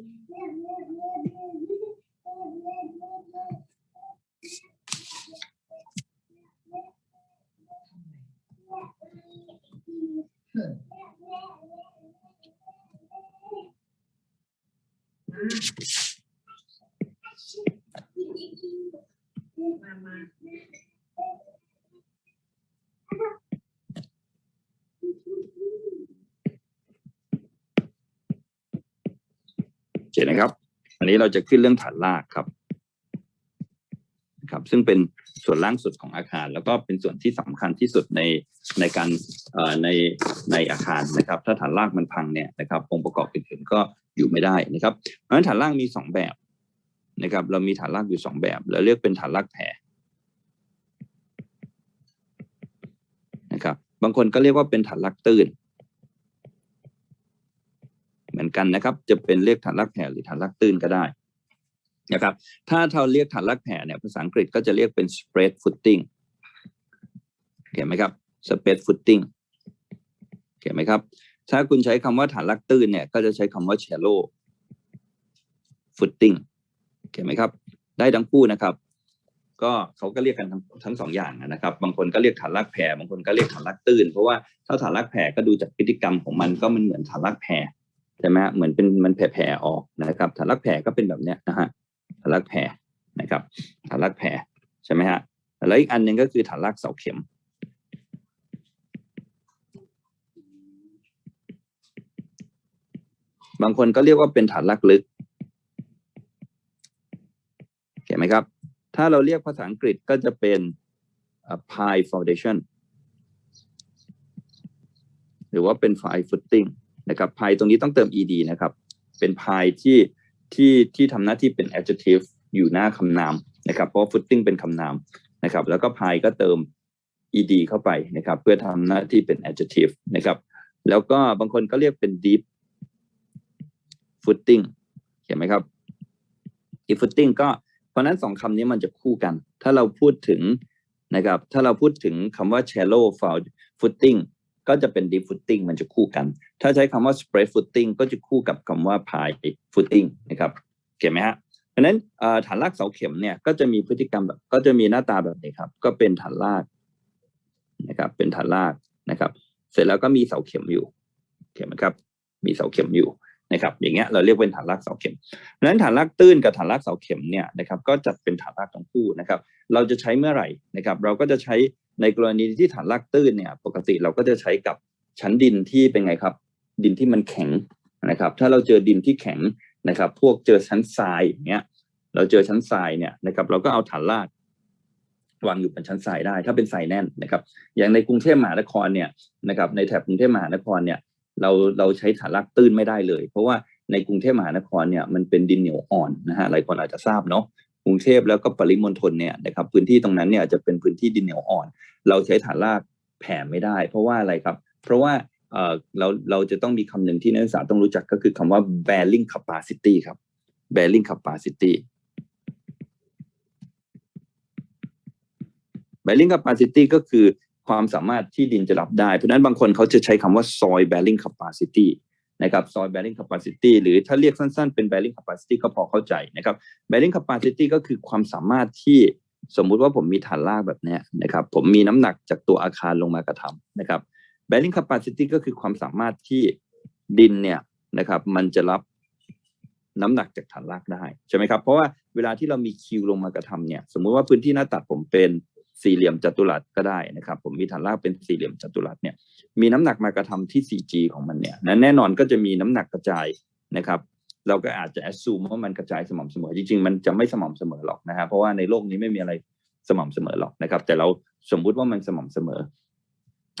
ม เคนะครับ อันนี้เราจะขึ้นเรื่องฐานรากครับครับ ซึ่งเป็นส่วนล่างสุดของอาคาร แล้วก็เป็นส่วนที่สำคัญที่สุดในในการในในอาคารนะครับ ถ้าฐานรากมันพังเนี่ยนะครับองค์ประกอบอื่นๆก็อยู่ไม่ได้นะครับเพราะฉะนั้นฐานรากมีสองแบบนะครับ เรามีฐานรากอยู่สองแบบเราเรียกเป็นฐานรากแผ่นะครับ บางคนก็เรียกว่าเป็นฐานรากตื้น เหมือนกันนะครับ จะเป็นเรียกฐานรากแผ่หรือฐานรากตื้นก็ได้นะครับถ้าเราเรียกฐานรากแผ่เนี่ยภาษาอังกฤษก็จะเรียกเป็น spread footing เห็นไหมครับ spread footing เห็นไหมครับ ถ้าคุณใช้คำว่าฐานรากตื้นเนี่ย ก็จะใช้คำว่า shallow footing เห็นไหมครับ ได้ทั้งคู่นะครับ ก็เขาก็เรียกกันทั้งทั้งสองอย่างนะครับ บางคนก็เรียกฐานรากแผ่บางคนก็เรียกฐานรากตื้น เพราะว่าถ้าฐานรากแผ่ก็ดูจากพฤติกรรมของมันก็มันเหมือนฐานรากแผ่ ใช่ไหมฮะเหมือนเป็นมันแผ่ๆออกนะครับฐานรากแผ่ก็เป็นแบบเนี้ยนะฮะฐานรากแผ่นะครับฐานรากแผ่ใช่ไหมฮะแล้วอีกอันหนึ่งก็คือฐานรากเสาเข็มบางคนก็เรียกว่าเป็นฐานรากลึกเห็นไหมครับ ถ้าเราเรียกภาษาอังกฤษก็จะเป็น pi foundation หรือว่าเป็น pie footing นะครับ pi ตรงนี้ต้องเติม ed นะครับ เป็น pi ที่ที่ที่ทำหน้าที่เป็น adjective อยู่หน้าคำนามนะครับ เพราะ footing เป็นคำนามนะครับ แล้วก็ pi ก็เติม ed เข้าไปนะครับ เพื่อทำหน้าที่เป็น adjective นะครับ แล้วก็บางคนก็เรียกเป็น deep footing เห็นไหมครับ deep footing ก็เพราะนั้นสองคำนี้มันจะคู่กัน ถ้าเราพูดถึงนะครับ ถ้าเราพูดถึงคำว่า shallow footing ก็จะเป็น deep footing มันจะคู่กัน ถ้าใช้คำว่า spread footing ก็จะคู่กับคำว่า pi footing นะครับเห็นไหมฮะเพราะนั้นฐานรากเสาเข็มเนี่ยก็จะมีพฤติกรรมแบบก็จะมีหน้าตาแบบนี้ครับ ก็เป็นฐานรากนะครับ เป็นฐานรากนะครับ เสร็จแล้วก็มีเสาเข็มอยู่เห็นไหมครับ มีเสาเข็มอยู่นะครับ อย่างเงี้ยเราเรียกเป็นฐานรากเสาเข็มเพราะฉะนั้นฐานรากตื้นกับฐานรากเสาเข็มเนี่ยนะครับ ก็จัดเป็นฐานรากทั้งคู่นะครับ เราจะใช้เมื่อไหร่นะครับ เราก็จะใช้ในกรณีที่ฐานรากตื้นเนี่ย ปกติเราก็จะใช้กับชั้นดินที่เป็นไงครับ ดินที่มันแข็งนะครับ ถ้าเราเจอดินที่แข็งนะครับ พวกเจอชั้นทรายอย่างเงี้ย เราเจอชั้นทรายเนี่ยนะครับ เราก็เอาฐานรากวางอยู่บนชั้นทรายได้ ถ้าเป็นทรายแน่นนะครับ อย่างในกรุงเทพมหานครเนี่ยนะครับ ในแถบกรุงเทพมหานครเนี่ย เราเราใช้ฐานรากตื้นไม่ได้เลย เพราะว่าในกรุงเทพมหานครเนี่ยมันเป็นดินเหนียวอ่อนนะฮะหลายคนอาจจะทราบเนาะกรุงเทพแล้วก็ปริมณฑลเนี่ยนะครับพื้นที่ตรงนั้นเนี่ยจะเป็นพื้นที่ดินเหนียวอ่อน เราใช้ฐานรากแผ่ไม่ได้ เพราะว่าอะไรครับ เพราะว่า เราเราจะต้องมีคำหนึ่งที่นักศึกษาต้องรู้จักก็คือคำว่า bearing capacity ครับ bearing capacity bearing capacity ก็คือความสามารถที่ดินจะรับได้ เพราะนั้นบางคนเขาจะใช้คำว่า soil bearing capacity นะครับ soil bearing capacity หรือถ้าเรียกสั้นๆ เป็น bearing capacity ก็พอเข้าใจนะครับ bearing capacity ก็คือความสามารถที่สมมุติว่าผมมีฐานรากแบบนี้นะครับ ผมมีน้ำหนักจากตัวอาคารลงมากระทำนะครับ bearing capacity ก็คือความสามารถที่ดินเนี่ยนะครับ มันจะรับน้ำหนักจากฐานรากได้ใช่ไหมครับ เพราะว่าเวลาที่เรามีคิวลงมากระทำเนี่ย สมมุติว่าพื้นที่หน้าตัดผมเป็นสี่เหลี่ยมจัตุรัสก็ได้นะครับ ผมมีฐานรากเป็นสี่เหลี่ยมจัตุรัสเนี่ย มีน้ำหนักมากระทำที่ 4G ของมันเนี่ยนั้นแน่นอนก็จะมีน้ำหนักกระจายนะครับ เราก็อาจจะ assume ว่ามันกระจายสม่ำเสมอ จริงๆ มันจะไม่สม่ำเสมอหรอกนะฮะเพราะว่าในโลกนี้ไม่มีอะไรสม่ำเสมอหรอกนะครับ แต่เราสมมุติว่ามันสม่ำเสมอ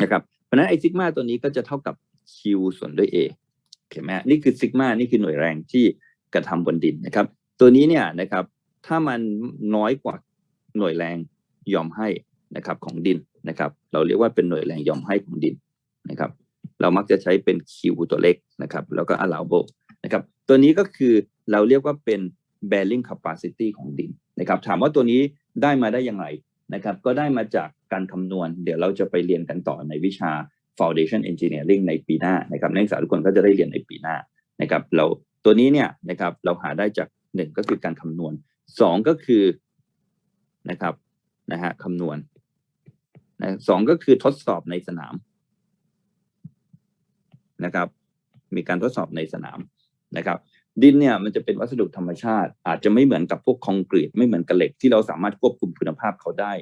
นะครับ ราะนั้นไอ้ซิกมาตัวนี้ก็จะเท่ากับ Q ส่วนด้วย A เห็นไหมนี่คือซิกมานี่คือหน่วยแรงที่กระทำบนดินนะครับ ตัวนี้เนี่ยนะครับถ้ามันน้อยกว่าหน่วยแรงยอมให้นะครับของดินนะครับ เราเรียกว่าเป็นหน่วยแรงยอมให้ของดินนะครับ เรามักจะใช้เป็น Q ตัวเล็กนะครับ แล้วก็ allowable นะครับตัวนี้ก็คือเราเรียกว่าเป็น bearing capacity ของดินนะครับ ถามว่าตัวนี้ได้มาได้ย่างไร นะครับก็ได้มาจากการคำนวณ เดี๋ยวเราจะไปเรียนกันต่อในวิชา foundation engineering ในปีหน้านะครับนักศึกษาทุกคนก็จะได้เรียนในปีหน้านะครับเราตัวนี้เนี่ยนะครับเราหาได้จากหนึ่งก็คือการคำนวณสองก็คือนะครับนะฮะคำนวณนะสองก็คือทดสอบในสนามนะครับ มีการทดสอบในสนามนะครับ ดินเนี่ยมันจะเป็นวัสดุธรรมชาติ อาจจะไม่เหมือนกับพวกคอนกรีตไม่เหมือนกับเหล็กที่เราสามารถควบคุมคุณภาพเขาได้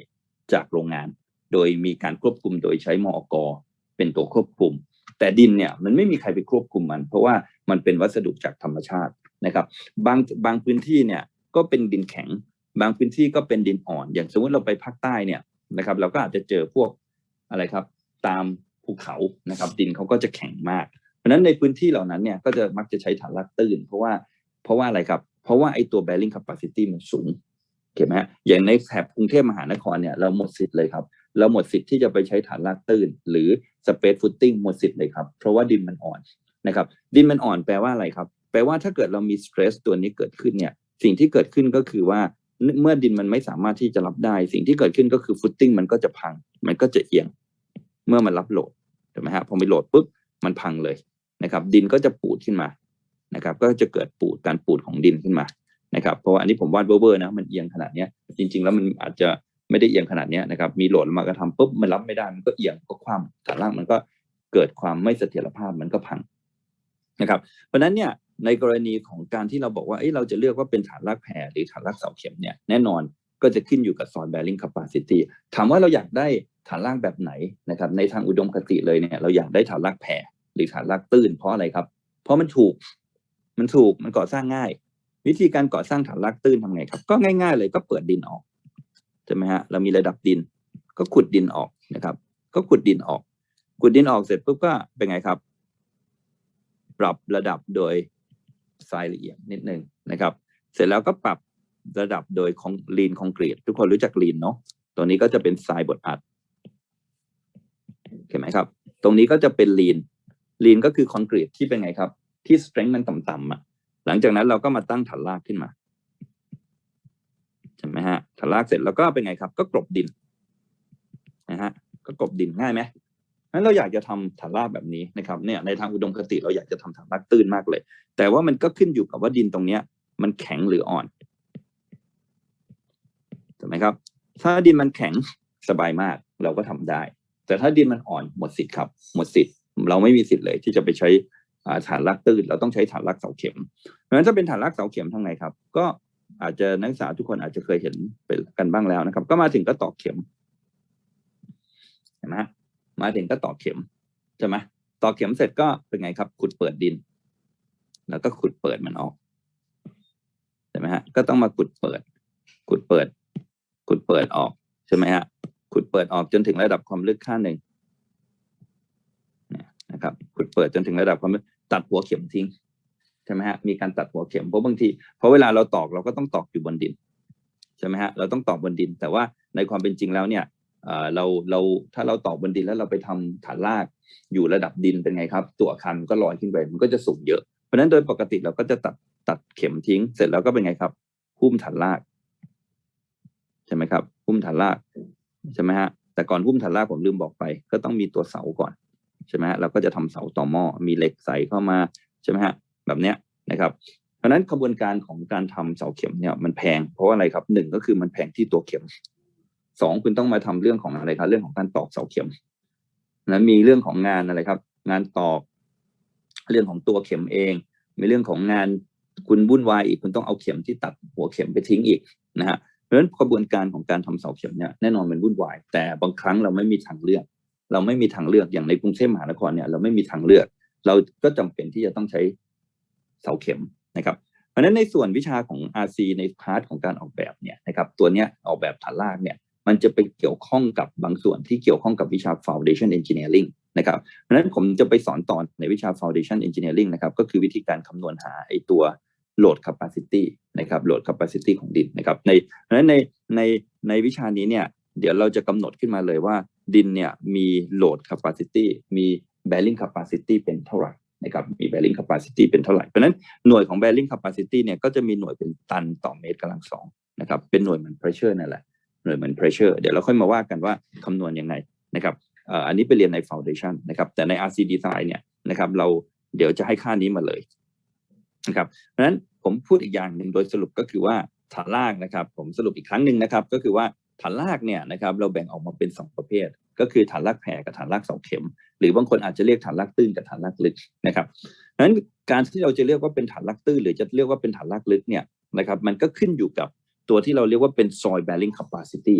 จากโรงงาน โดยมีการควบคุมโดยใช้มอกเป็นตัวควบคุม แต่ดินเนี่ยมันไม่มีใครไปควบคุมมัน เพราะว่ามันเป็นวัสดุจากธรรมชาตินะครับ บางบางพื้นที่เนี่ยก็เป็นดินแข็ง บางพื้นที่ก็เป็นดินอ่อน อย่างสมมติเราไปภาคใต้เนี่ยนะครับ เราก็อาจจะเจอพวกอะไรครับ ตามภูเขานะครับ ดินเขาก็จะแข็งมาก เพราะนั้นในพื้นที่เหล่านั้นเนี่ยก็จะมักจะใช้ฐานรากตื้น เพราะว่าเพราะว่าอะไรครับ เพราะว่าไอ้ตัว bearing capacity มันสูงเห็นไหมฮะอย่างในแถบกรุงเทพมหานครเนี่ยเราหมดสิทธิ์เลยครับ เราหมดสิทธิ์ที่จะไปใช้ฐานรากตื้น หรือ space footing หมดสิทธิ์เลยครับ เพราะว่าดินมันอ่อนนะครับ ดินมันอ่อนแปลว่าอะไรครับ แปลว่าถ้าเกิดเรามี stress ตัวนี้เกิดขึ้นเนี่ย สิ่งที่เกิดขึ้นก็คือว่าเมื่อดินมันไม่สามารถที่จะรับได้ สิ่งที่เกิดขึ้นก็คือ footing มันก็จะพัง มันก็จะเอียง เมื่อมันรับโหลดถูกไหมฮะพอไปโหลดปุ๊บมันพังเลย นะครับ ดินก็จะปูดขึ้นมานะครับ ก็จะเกิดปูดการปูดของดินขึ้นมานะครับ เพราะว่าอันนี้ผมวาดเบอร์ๆนะมันเอียงขนาดนี้จริง ๆ แล้วมันอาจจะไม่ได้เอียงขนาดนี้นะครับ มีโหลดมากระทำปุ๊บมันรับไม่ได้มันก็เอียงก็คว่ำฐานล่างมันก็เกิดความไม่เสถียรภาพมันก็พังนะครับ เพราะนั้นเนี่ยในกรณีของการที่เราบอกว่าเอ้เราจะเลือกว่าเป็นฐานรากแผ่หรือฐานรากเสาเข็มเนี่ยแน่นอนก็จะขึ้นอยู่กับ soil bearing capacity ถามว่าเราอยากได้ฐานรากแบบไหนนะครับ ในทางอุดมคติเลยเนี่ยเราอยากได้ฐานรากแผ่ หรือฐานรากตื้นเพราะอะไรครับ เพราะมันถูก มันถูกมันก่อสร้างง่าย วิธีการก่อสร้างฐานรากตื้นทำไงครับ ก็ง่าย ๆ เลยก็เปิดดินออกใช่ไหมฮะเรามีระดับดิน ก็ขุดดินออกนะครับ ก็ขุดดินออก ขุดดินออกเสร็จปุ๊บก็เป็นไงครับ ปรับระดับโดยทรายละเอียดนิดนึงนะครับ เสร็จแล้วก็ปรับระดับโดยของลีนคอนกรีตทุกคนรู้จักลีนเนาะตัวนี้ก็จะเป็นทรายบดอัดเห็นไหมครับ ตรงนี้ก็จะเป็นลีน ลีนก็คือคอนกรีตที่เป็นไงครับ ที่สเตรน g ์มันต่ำๆอะหลังจากนั้นเราก็มาตั้งฐานรากขึ้นมาใช่ไหมฮะฐานรากเสร็จแล้วก็เป็นไงครับ ก็กลบดินนะฮะก็กลบดินง่ายไหมงั้นเราอยากจะทำฐานรากแบบนี้นะครับเนี่ยในทางอุดมคติเราอยากจะทำฐานรากตื้นมากเลย แต่ว่ามันก็ขึ้นอยู่กับว่าดินตรงเนี้ย มันแข็งหรืออ่อนถูกไหมครับ ถ้าดินมันแข็งสบายมากเราก็ทำได้ แต่ถ้าดินมันอ่อนหมดสิทธิ์ครับ หมดสิทธิ์ เราไม่มีสิทธิ์เลยที่จะไปใช้ฐานรากตื้นเราต้องใช้ฐานรากเสาเข็มเพราะฉะนั้นถ้าเป็นฐานรากเสาเข็มทางไหนครับ ก็อาจจะนักศึกษาทุกคนอาจจะเคยเห็นไปกันบ้างแล้วนะครับ ก็มาถึงก็ตอกเข็มเห็นไหมมาถึงก็ตอกเข็มใช่ไหมตอกเข็มเสร็จก็เป็นไงครับ ขุดเปิดดิน แล้วก็ขุดเปิดมันออกใช่ไหมฮะก็ต้องมาขุดเปิด ขุดเปิด ขุดเปิดออกใช่ไหมฮะขุดเปิดออกจนถึงระดับความลึกขั้นหนึ่ง นะครับขุดเปิดจนถึงระดับความตัดหัวเข็มทิ้งใช่ไหมฮะมีการตัดหัวเข็มเพราะบางทีเพราะเวลาเราตอกเราก็ต้องตอกอยู่บนดินใช่ไหมฮะเราต้องตอกบนดิน แต่ว่าในความเป็นจริงแล้วเนี่ยเราเราถ้าเราตอกบนดินแล้วเราไปทำฐานรากอยู่ระดับดินเป็นไงครับ ตัวอาคารก็ลอยขึ้นไปมันก็จะสูงเยอะเพราะฉะนั้นโดยปกติเราก็จะตัดตัดเข็มทิ้ง เสร็จแล้วก็เป็นไงครับหุ้มฐานรากใช่ไหมครับหุ้มฐานรากใช่ไหมฮะแต่ก่อนหุ้มฐานรากผมลืมบอกไป ก็ต้องมีตัวเสาก่อน ใช่ไหมฮะเราก็จะทำเสาต่อหม้อมีเหล็กใส่เข้ามาใช่ไหมฮะแบบเนี้ยนะครับเพราะฉะนั้นกระบวนการของการทำเสาเข็มเนี่ยมันแพงเพราะอะไรครับหนึ่งก็คือมันแพงที่ตัวเข็มสองคุณต้องมาทำเรื่องของอะไรครับ เรื่องของการตอกเสาเข็มนั้นมีเรื่องของงานอะไรครับ งานตอก เรื่องของตัวเข็มเอง มีเรื่องของงานคุณวุ่นวายอีกคุณต้องเอาเข็มที่ตัดหัวเข็มไปทิ้งอีกนะฮะเพราะฉะนั้นกระบวนการของการทำเสาเข็มเนี่ยแน่นอนมันวุ่นวาย แต่บางครั้งเราไม่มีทางเลือก เราไม่มีทางเลือกอย่างในกรุงเทพมหานครเนี่ยเราไม่มีทางเลือก เราก็จำเป็นที่จะต้องใช้เสาเข็มนะครับ เพราะฉะนั้นในส่วนวิชาของ RC ในพาร์ทของการออกแบบเนี่ยนะครับตัวเนี้ยออกแบบฐานรากเนี่ยมันจะไปเกี่ยวข้องกับบางส่วนที่เกี่ยวข้องกับวิชา foundation engineering นะครับเพราะฉะนั้นผมจะไปสอนตอนในวิชา foundation engineering นะครับก็คือวิธีการคำนวณหาไอตัว load capacity นะครับ load capacity ของดินนะครับในเพราะฉะนั้นในในในวิชานี้เนี่ยเดี๋ยวเราจะกำหนดขึ้นมาเลยว่า ดินเนี่ยมี load capacity มี bearing capacity เป็นเท่าไหร่นะครับมี bearing capacity เป็นเท่าไหร่ เพราะฉะนั้นหน่วยของ bearing capacity เนี่ยก็จะมีหน่วยเป็นตันต่อเมตรกำลังสองนะครับเป็นหน่วยเหมือน pressure นั่นแหละหน่วยเหมือน pressure เดี๋ยวเราค่อยมาว่ากันว่าคำนวณยังไงนะครับอันนี้ไปเรียนใน foundation นะครับแต่ใน RC design เนี่ยนะครับเราเดี๋ยวจะให้ค่านี้มาเลยนะครับเพราะฉะนั้นผมพูดอีกอย่างหนึ่งโดยสรุปก็คือว่าฐานรากนะครับ ผมสรุปอีกครั้งหนึ่งนะครับ ก็คือว่า ฐานรากเนี่ยนะครับเราแบ่งออกมาเป็นสองประเภท ก็คือฐานรากแผ่กับฐานรากเสาเข็ม หรือบางคนอาจจะเรียกฐานรากตื้นกับฐานรากลึกนะครับนั้นการที่เราจะเรียกว่าเป็นฐานรากตื้นหรือจะเรียกว่าเป็นฐานรากลึกเนี่ยนะครับมันก็ขึ้นอยู่กับตัวที่เราเรียกว่าเป็น soil bearing capacity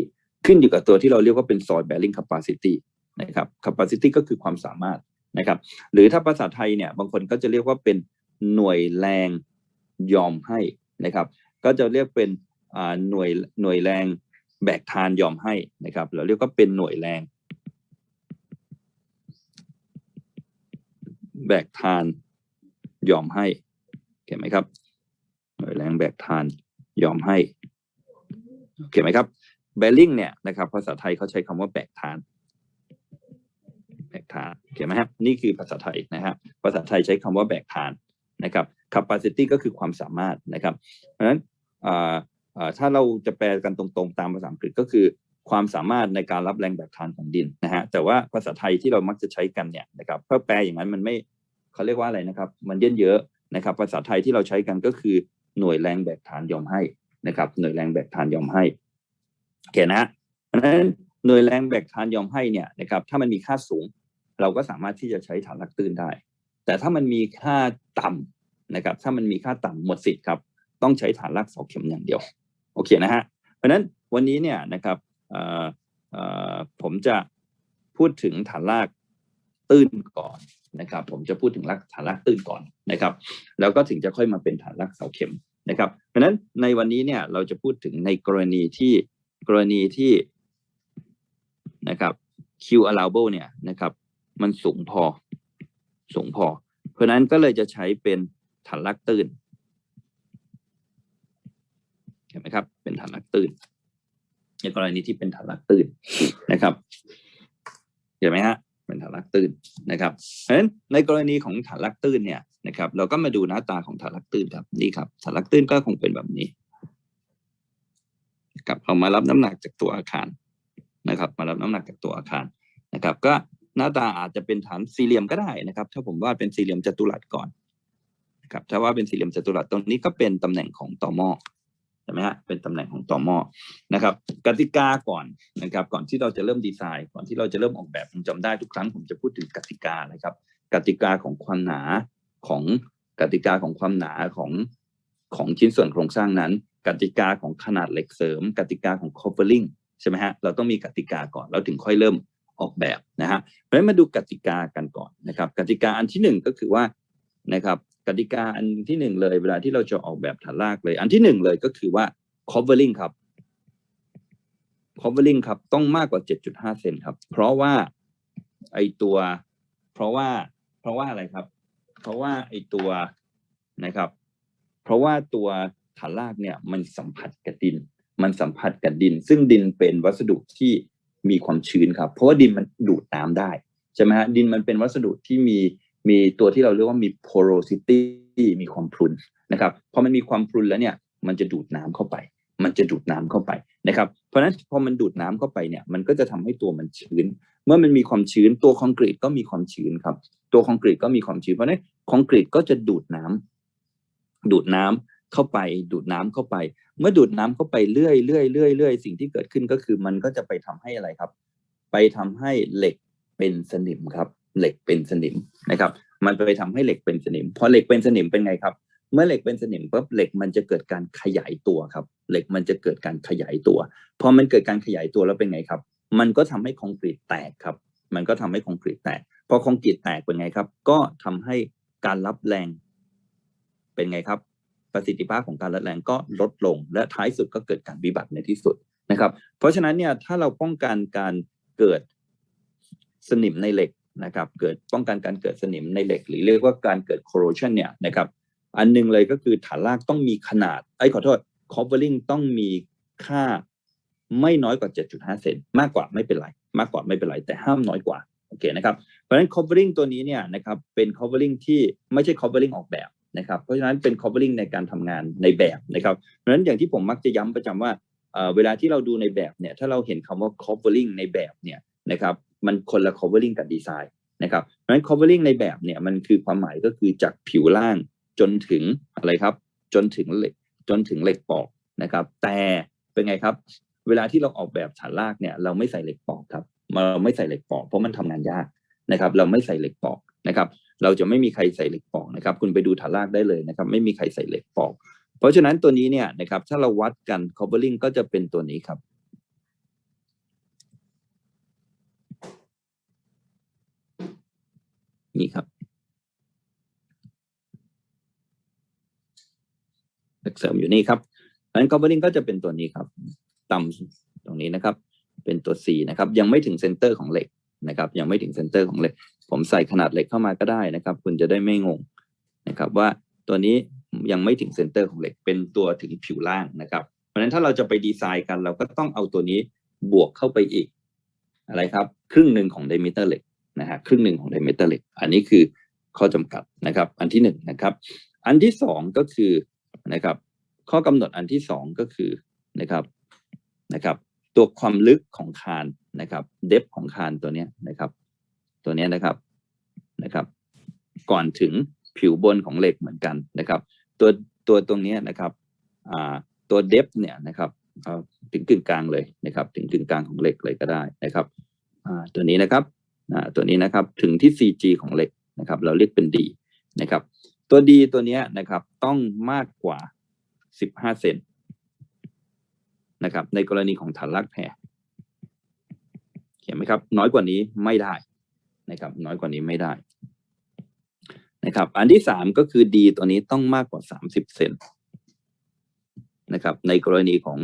ขึ้นอยู่กับตัวที่เราเรียกว่าเป็น soil bearing capacity นะครับ capacity ก็คือความสามารถนะครับ หรือถ้าภาษาไทยเนี่ยบางคนก็จะเรียกว่าเป็นหน่วยแรงยอมให้นะครับ ก็จะเรียกเป็นอ่าหน่วยหน่วยแรง แบกทานยอมให้นะครับ เราเรียกว่าเป็นหน่วยแรง แบกทานยอมให้โอเคไหมครับ หน่วยแรงแบกทานยอมให้โอเคไหมครับแบลิงเนี่ยนะครับภาษาไทยเขาใช้คำว่าแบกทานแบกทานโอเคไหมครับนี่คือภาษาไทยนะฮะภาษาไทยใช้คำว่าแบกทานนะครับ capacity ก็คือความสามารถนะครับเพราะฉะนั้น ถ้าเราจะแปลกันตรงๆ ตามภาษาอังกฤษก็คือ ความสามารถในการรับแรงแบกทานของดินนะฮะแต่ว่าภาษาไทยที่เรามักจะใช้กันเนี่ยนะครับเพื่อแปลอย่างนั้นมันไม่เขาเรียกว่าอะไรนะครับ มันเยินเยอะนะครับ ภาษาไทยที่เราใช้กันก็คือหน่วยแรงแบกฐานยอมให้นะครับ หน่วยแรงแบกฐานยอมให้โอเคนะฮะเพราะฉะนั้นหน่วยแรงแบกฐานยอมให้เนี่ยนะครับถ้ามันมีค่าสูง เราก็สามารถที่จะใช้ฐานลักตื้นได้ แต่ถ้ามันมีค่าต่ำนะครับ ถ้ามันมีค่าต่ำหมดสิทธิ์ครับ ต้องใช้ฐานรากเสาเข็มอย่างเดียว โอเคนะฮะเพราะฉะนั้นวันนี้เนี่ยนะครับผมจะพูดถึงฐานรากตื้นก่อนนะครับ ผมจะพูดถึงรากฐานรากตื้นก่อนนะครับ แล้วก็ถึงจะค่อยมาเป็นฐานรากเสาเข็มนะครับ เพราะฉะนั้นในวันนี้เนี่ยเราจะพูดถึงในกรณีที่กรณีที่นะครับ Q allowable เนี่ยนะครับ มันสูงพอสูงพอ เพราะฉะนั้นก็เลยจะใช้เป็นฐานรากตื้น เห็นไหมครับ เป็นฐานรากตื้นในกรณีที่เป็นฐานรากตื้นนะครับเห็นไหมฮะเป็นฐานรากตื้นนะครับเพราะฉะนั้นในกรณีของฐานรากตื้นเนี่ยนะครับ เราก็มาดูหน้าตาของฐานรากตื้นครับนี่ครับฐานรากตื้นก็คงเป็นแบบนี้นะครับเอามารับน้ำหนักจากตัวอาคารนะครับ มารับน้ำหนักจากตัวอาคารนะครับ ก็หน้าตาอาจจะเป็นฐานสี่เหลี่ยมก็ได้นะครับ ถ้าผมวาดเป็นสี่เหลี่ยมจัตุรัสก่อนนะครับถ้าว่าเป็นสี่เหลี่ยมจัตุรัสตรงนี้ก็เป็นตำแหน่งของต่อหม้อ ช่ไหมฮะเป็นตำแหน่งของต่อหม้อนะครับ กติกาก่อนนะครับ ก่อนที่เราจะเริ่มดีไซน์ ก่อนที่เราจะเริ่มออกแบบผมจำได้ทุกครั้งผมจะพูดถึงกติกานะครับ กติกาของความหนาของกติกาของความหนาของของชิ้นส่วนโครงสร้างนั้น กติกาของขนาดเหล็กเสริม กติกาของ covering ใช่ไหมฮะเราต้องมีกติกาก่อนแล้วถึงค่อยเริ่มออกแบบนะฮะเพราะฉะนั้นมาดูกติกากันก่อนนะครับ กติกาอันที่หนึ่งก็คือว่านะครับ กติกาอันที่หนึ่งเลย เวลาที่เราจะออกแบบฐานรากเลย อันที่หนึ่งเลยก็คือว่า covering ครับ covering ครับ ต้องมากกว่า 7.5 เซนครับ เพราะว่าไอตัว เพราะว่า เพราะว่าอะไรครับ เพราะว่าไอตัวนะครับ เพราะว่าตัวฐานรากเนี่ยมันสัมผัสกับดิน มันสัมผัสกับดิน ซึ่งดินเป็นวัสดุที่มีความชื้นครับ เพราะว่าดินมันดูดน้ำได้ใช่ไหมฮะดินมันเป็นวัสดุที่มี มีตัวที่เราเรียกว่ามี porosity มีความพรุนนะครับพอมันมีความพรุนแล้วเนี่ยมันจะดูดน้ำเข้าไป มันจะดูดน้ำเข้าไปนะครับ เพราะฉะนั้นพอมันดูดน้ำเข้าไปเนี่ยมันก็จะทำให้ตัวมันชื้น เมื่อมันมีความชื้นตัวคอนกรีตก็มีความชื้นครับ ตัวคอนกรีตก็มีความชื้นเพราะฉะนั้นคอนกรีตก็จะดูดน้ำดูดน้ำเข้าไป ดูดน้ำเข้าไป เมื่อดูดน้ำเข้าไปเรื่อยเรื่อยเรื่อยเรื่อยสิ่งที่เกิดขึ้นก็คือมันก็จะไปทำให้อะไรครับ ไปทำให้เหล็กเป็นสนิมครับ เหล็กเป็นสนิมนะครับ มันไปทำให้เหล็กเป็นสนิมพอเหล็กเป็นสนิมเป็นไงครับ เมื่อเหล็กเป็นสนิมปุ๊บเหล็กมันจะเกิดการขยายตัวครับ เหล็กมันจะเกิดการขยายตัวพอมันเกิดการขยายตัวแล้วเป็นไงครับ มันก็ทำให้คอนกรีตแตกครับ มันก็ทำให้คอนกรีตแตกพอคอนกรีตแตกเป็นไงครับ ก็ทำให้การรับแรงเป็นไงครับ ประสิทธิภาพของการรับแรงก็ลดลง และท้ายสุดก็เกิดการวิบัติในที่สุดนะครับ เพราะฉะนั้นเนี่ยถ้าเราป้องกันการเกิดสนิมในเหล็ก นะครับเกิดป้องกันการเกิดสนิมในเหล็ก หรือเรียกว่าการเกิด corrosion เนี่ยนะครับอันหนึงเลยก็คือฐานรากต้องมีขนาดไอ้ขอโทษ covering ต้องมีค่าไม่น้อยกว่า 7.5 เซนมากกว่าไม่เป็นไร มากกว่าไม่เป็นไร แต่ห้ามน้อยกว่าโอเคนะครับเพราะฉะนั้น covering ตัวนี้เนี่ยนะครับเป็น covering ที่ไม่ใช่ covering ออกแบบนะครับเพราะฉะนั้นเป็น covering ในการทำงานในแบบนะครับเพราะฉะนั้นอย่างที่ผมมักจะย้ำประจำว่าเอ่อเวลาที่เราดูในแบบเนี่ยถ้าเราเห็นคำว่า covering ในแบบเนี่ยนะครับ มันคนละ covering กับดีไซน์นะครับเพราะฉะนั้น covering ในแบบเนี่ยมันคือความหมายก็คือจากผิวล่างจนถึงอะไรครับ จนถึงเหล็กจนถึงเหล็กปอกนะครับ แต่เป็นไงครับ เวลาที่เราออกแบบฐานรากเนี่ยเราไม่ใส่เหล็กปอกครับเราไม่ใส่เหล็กปอกเพราะมันทำงานยากนะครับ เราไม่ใส่เหล็กปอกนะครับ เราจะไม่มีใครใส่เหล็กปอกนะครับ คุณไปดูฐานรากได้เลยนะครับ ไม่มีใครใส่เหล็กปอก เพราะฉะนั้นตัวนี้เนี่ยนะครับถ้าเราวัดกัน cobbling ก็จะเป็นตัวนี้ครับ นี่ครับเสริมอยู่นี่ครับดังนั้น cobbling ก็จะเป็นตัวนี้ครับ ต่ำตรงนี้นะครับ เป็นตัว C นะครับ ยังไม่ถึงเซนเตอร์ของเหล็กนะครับ ยังไม่ถึงเซนเตอร์ของเหล็ก ผมใส่ขนาดเหล็กเข้ามาก็ได้นะครับ คุณจะได้ไม่งงนะครับ ว่าตัวนี้ยังไม่ถึงเซนเตอร์ของเหล็ก เป็นตัวถึงผิวล่างนะครับ เพราะฉะนั้นถ้าเราจะไปดีไซน์กัน เราก็ต้องเอาตัวนี้บวกเข้าไปอีก อะไรครับ ครึ่งหนึ่งของไดมิเตอร์เหล็ก นะฮะครึ่งหนึ่งของไดเมเตอร์เหล็ก อันนี้คือข้อจำกัดนะครับ อันที่หนึ่งนะครับ อันที่สองก็คือนะครับ ข้อกำหนดอันที่สองก็คือนะครับนะครับ ตัวความลึกของคานนะครับ เดฟของคานตัวเนี้ยนะครับ ตัวเนี้ยนะครับนะครับ ก่อนถึงผิวบนของเหล็กเหมือนกันนะครับ ตัวตัวตรงเนี้ยนะครับอ่าตัวเดฟเนี่ยนะครับถึงกึ่งกลางเลยนะครับ ถึงกึ่งกลางของเหล็กเลยก็ได้นะครับตัวนี้นะครับ อ่าตัวนี้นะครับถึงที่ CG ของเหล็กนะครับ เราเรียกเป็น D นะครับ ตัว D ตัวนี้นะครับต้องมากกว่า 15 เซนนะครับ ในกรณีของฐานรากแพรเห็นไหมครับ น้อยกว่านี้ไม่ได้นะครับ น้อยกว่านี้ไม่ได้นะครับ อันที่สามก็คือ D ตัวนี้ต้องมากกว่า 30 เซนนะครับ ในกรณีของ